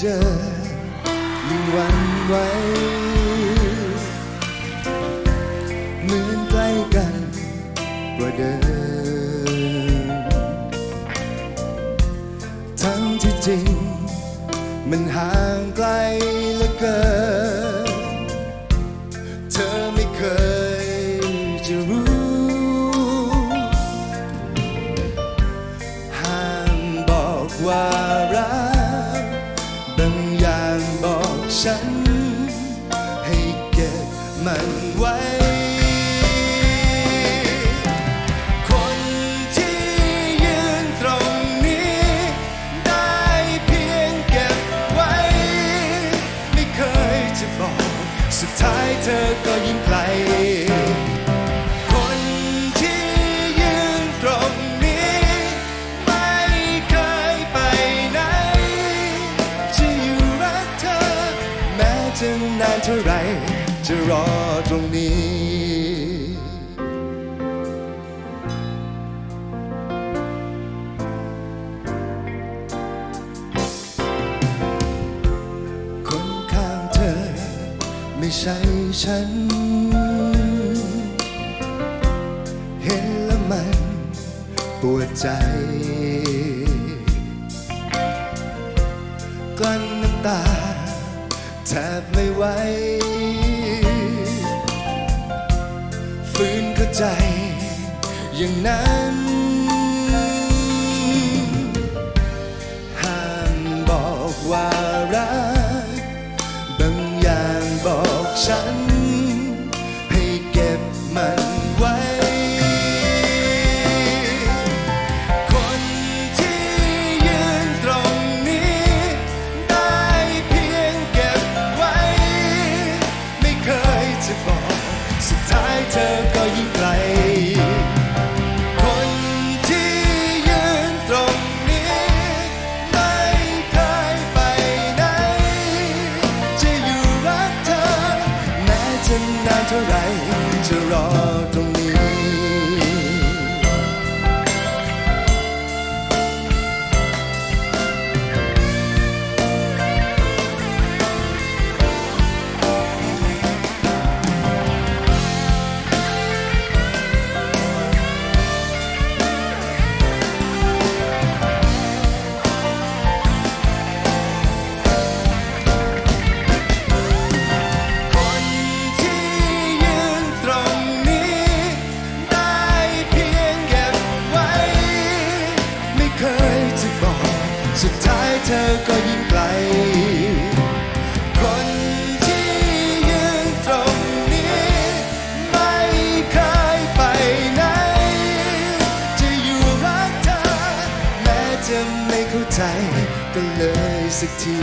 เจอยิ่งวันไหวเหมือนใกล้กันกว่าเดิม ทั้งที่จริง มันห่างไกล บางอย่างบอกฉัน ให้เก็บมันไว้ เท่าไรจะรอตรงนี้คนข้างเธอไม่ใช่ฉัน เห็นแล้วมันปวดใจ กลั้นน้ำตา แทบไม่ไหวฝืนเข้าใจ อย่างนั้น ห้ามบอกว่ารัก บางอย่างบอกฉัน จะนานเท่าไรจะรอตรงนี้ เธอก็ยิ่งไกล คนที่ยืนตรงนี้ ไม่เคยไปไหน จะอยู่รักเธอ แม้จะไม่เข้าใจกันเลยสักที